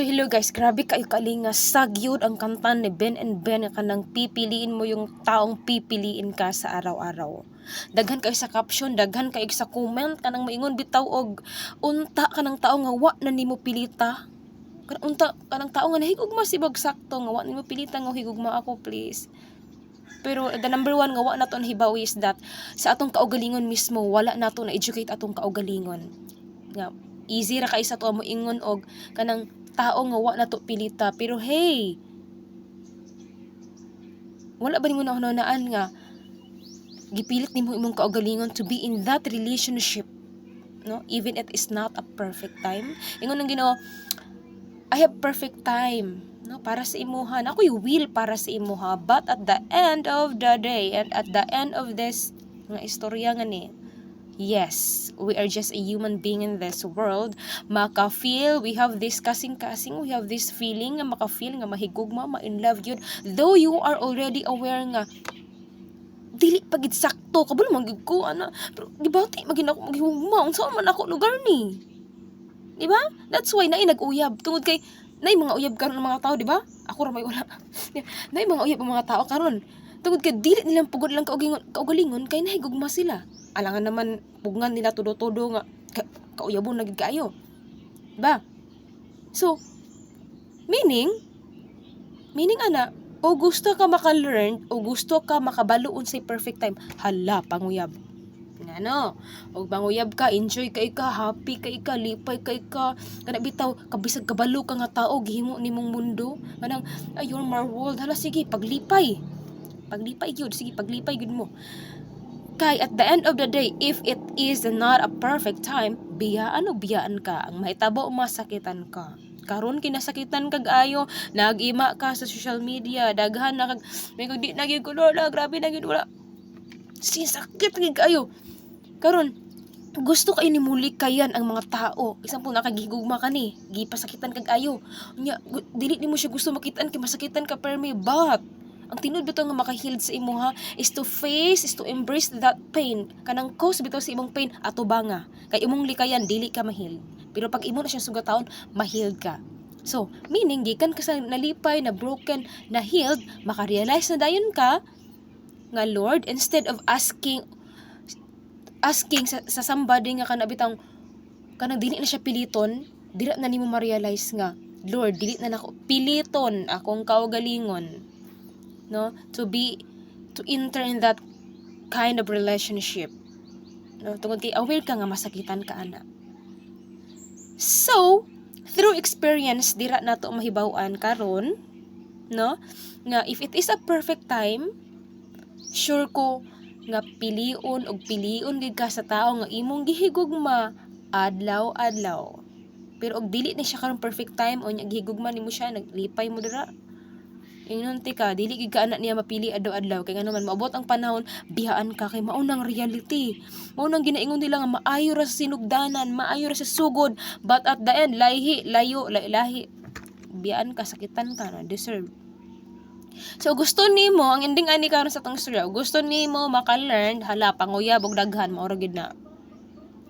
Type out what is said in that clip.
So hello guys, grabe kayo kalinga sagyod ang kanta ni Ben and Ben kanang pipiliin mo yung taong pipiliin ka sa araw-araw. Daghan kayo sa caption, daghan kayo sa comment kanang maingon bitaw og unta kanang tao nga wa na nimo pilita. Kanang unta kanang tao nga nahigugma si bagsakto nga wa nimo pilita nga higugma ako please. Pero the number one nga wa nato hibawi is that sa atong kaugalingon mismo wala nato na educate atong kaugalingon. Nga easy ra kay sa to mo ingon og kanang tao nga wa nato pilita. Pero hey wala ba nimo nahunaan nga gipilit nimo imong kaugalingon to be in that relationship no? Even it is not a perfect time. Ingon ang Ginoo I have perfect time no? Para sa imuha na ako'y will para sa imuha. But at the end of the day and at the end of this nga istorya nga ni Yes, we are just a human being in this world. Maka-feel, we have this kasing-kasing, we have this feeling nga maka-feel nga mahigugma, ma-in love yun. Though you are already aware nga dili pagid sakto kabalo man gid ko ana. Pero gibati magin ako maghigugma unsa man ako lugar ni? Di ba? That's why naay nag-uyab. Tungod kay naay mga uyab karon ng mga tao di ba? Ako ra may wala. Naay mga uyab ang mga tao karon. Tungod kay dili nilang pugod lang kaugalingon kaugalingon kay nahigugma sila alangan naman pugngan nila todo-todo nga ka, kauyabon na gid kaayo. Ba? So meaning meaning ana o gusto ka maka-learn o gusto ka makabaloon sa perfect time hala panguyab. Nga no? Og banguyab ka enjoy ka happy kay ka lipay kay ka. Kana bitaw kabisag kabalo ka nga tao gihimo nimong mundo. Kanang ay you're my world. Hala sige paglipay. Paglipay gyud. Sige paglipay gyud mo kay at the end of the day if it is not a perfect time biyaan o biyaan ka. Ang mahitabo masakitan ka. Karon kinasakitan kag ayo nag-ima ka sa social media daghan na kag may kag di na gyud ko lola grabe na gyud wala. Sisakit gid kayo. Karon gusto kayo ni kayan ang mga tao. Isang po nakagigugma ka ni gipasakitan kag ayo. Nya dili nimo siya gusto makitaan kay masakitan ka permi but ang tinud bitaw nga makahiled sa imuha is to face is to embrace that pain. Kanang cause bitaw sa imong pain? Ato ba nga? Kay imong likayan dili ka mahil pero pag imo na siya sugataon mahiled ka. So meaning gikan ka sa nalipay na broken na healed makarealize na dayon ka nga Lord instead of asking asking sa, sa somebody nga kana bitang kanang dili na siya piliton dili na nimo ma-realize nga Lord dili na nako piliton akong kaugalingon no to be to enter in that kind of relationship. No tungod kay aware ka nga masakitan ka ana. So through experience dira nato mahibaw-an karon no nga if it is a perfect time sure ko nga pilion og pilion gid ka sa tao nga imong gihigugma adlaw-adlaw. Pero og dili ni siya karon perfect time o nya gihigugma nimo siya naglipay mo dira Inunti ka, dili gid ka niya mapili adlaw-adlaw kay ngano man maabot ang panahon biyaan ka kay maunang reality. Maunang ginaingon nila nga maayo ra sa sinugdanan, maayo ra sa sugod, but at the end lahi, layo, lahi, lahi. Biyaan ka, sakitan ka na, deserve. So gusto nimo ang ending ani karon sa tong istorya, gusto nimo maka-learn hala panguyab og daghan mao gid na.